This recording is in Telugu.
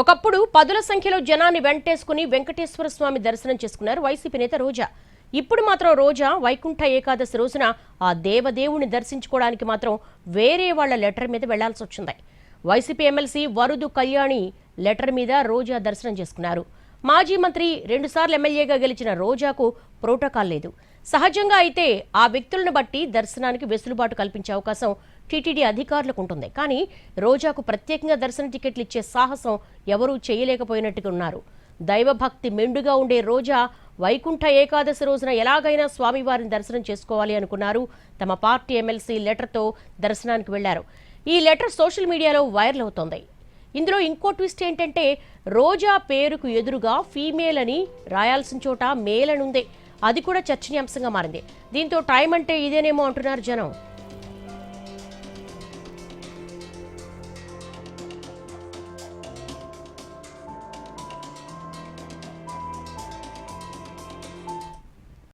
ఒకప్పుడు పదుల సంఖ్యలో జనాన్ని వెంటేసుకుని వెంకటేశ్వర స్వామి దర్శనం చేసుకున్నారు వైసీపీ నేత రోజా. ఇప్పుడు మాత్రం రోజా వైకుంఠ ఏకాదశి రోజున ఆ దేవదేవుని దర్శించుకోవడానికి మాత్రం వేరే వాళ్ళ లెటర్ మీద వెళ్ళాల్సి వచ్చింది. YCP MLC Varudu Kalyani letter మీద రోజా దర్శనం చేసుకున్నారు. మాజీ మంత్రి రెండుసార్లు ఎమ్మెల్యేగా గెలిచిన రోజాకు ప్రోటోకాల్ లేదు. సహజంగా అయితే ఆ వ్యక్తులను బట్టి దర్శనానికి వెసులుబాటు కల్పించే అవకాశం టీటీడీ అధికారులకు ఉంటుంది కానీ రోజాకు ప్రత్యేకంగా దర్శన టికెట్లు ఇచ్చే సాహసం ఎవరూ చేయలేకపోయినట్టుగా ఉన్నారు. దైవభక్తి మెండుగా ఉండే రోజా వైకుంఠ ఏకాదశి రోజున ఎలాగైనా స్వామివారిని దర్శనం చేసుకోవాలి అనుకున్నారు. తమ పార్టీ ఎమ్మెల్సీ లెటర్తో దర్శనానికి వెళ్ళారు. ఈ లెటర్ సోషల్ మీడియాలో వైరల్ అవుతోంది. ఇందులో ఇంకో ట్విస్ట్ ఏంటంటే రోజా పేరుకు ఎదురుగా ఫీమేల్ అని రాయాల్సిన చోట మేల్ అని ఉంది అది కూడా చర్చనీయాంశంగా మారింది. దీంతో టైం అంటే ఇదేనేమో అంటున్నారు జనం.